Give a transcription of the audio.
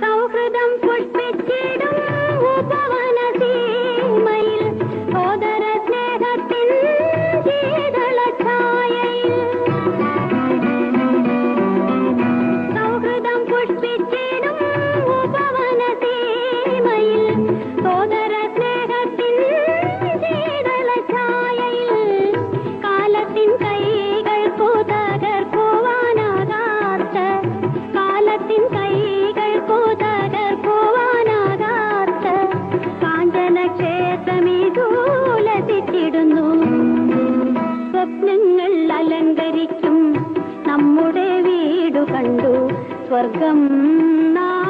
സൗഹൃദം പുഷ്പിച്ചിടും ഉപവനസീമയിൽ. സോദര സ്നേഹത്തിൻ ശീതളഛായയിൽ സൗഹൃദം കാഞ്ചന സ്വപ്നങ്ങൾ അലങ്കരിക്കും നമ്മുടെ വീടു കണ്ടു സ്വർഗം നാണിക്കും